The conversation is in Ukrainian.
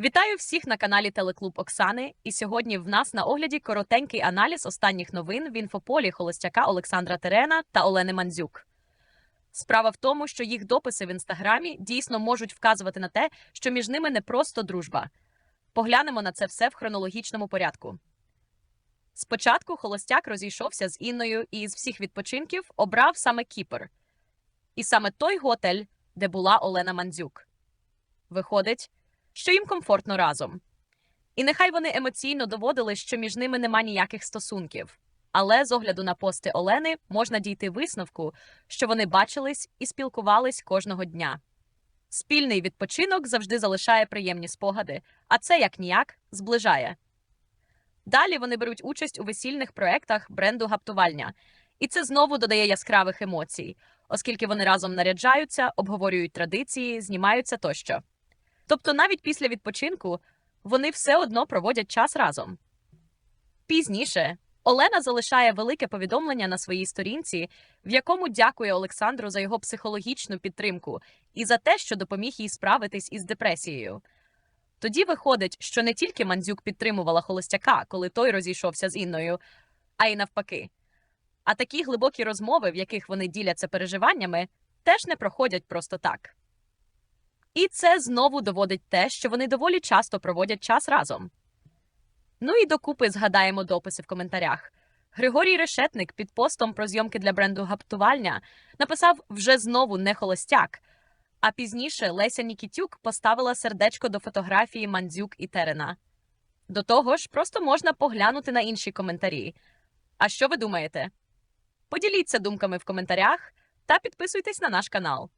Вітаю всіх на каналі Телеклуб Оксани. І сьогодні в нас на огляді коротенький аналіз останніх новин в інфополі холостяка Олександра Терена та Олени Мандзюк. Справа в тому, що їх дописи в інстаграмі дійсно можуть вказувати на те, що між ними не просто дружба. Поглянемо на це все в хронологічному порядку. Спочатку холостяк розійшовся з Інною і із всіх відпочинків обрав саме Кіпр. І саме той готель, де була Олена Мандзюк. Виходить, що їм комфортно разом. І нехай вони емоційно доводили, що між ними нема ніяких стосунків. Але з огляду на пости Олени можна дійти висновку, що вони бачились і спілкувались кожного дня. Спільний відпочинок завжди залишає приємні спогади, а це як ніяк зближає. Далі вони беруть участь у весільних проєктах бренду Гаптувальня, і це знову додає яскравих емоцій, оскільки вони разом наряджаються, обговорюють традиції, знімаються тощо. Тобто, навіть після відпочинку вони все одно проводять час разом. Пізніше Олена залишає велике повідомлення на своїй сторінці, в якому дякує Олександру за його психологічну підтримку і за те, що допоміг їй справитись із депресією. Тоді виходить, що не тільки Мандзюк підтримувала холостяка, коли той розійшовся з Інною, а й навпаки. А такі глибокі розмови, в яких вони діляться переживаннями, теж не проходять просто так. І це знову доводить те, що вони доволі часто проводять час разом. Ну і докупи згадаємо дописи в коментарях. Григорій Решетник під постом про зйомки для бренду Гаптувальня написав вже знову не холостяк. А пізніше Леся Нікітюк поставила сердечко до фотографії Мандзюк і Терена. До того ж, просто можна поглянути на інші коментарі. А що ви думаєте? Поділіться думками в коментарях та підписуйтесь на наш канал.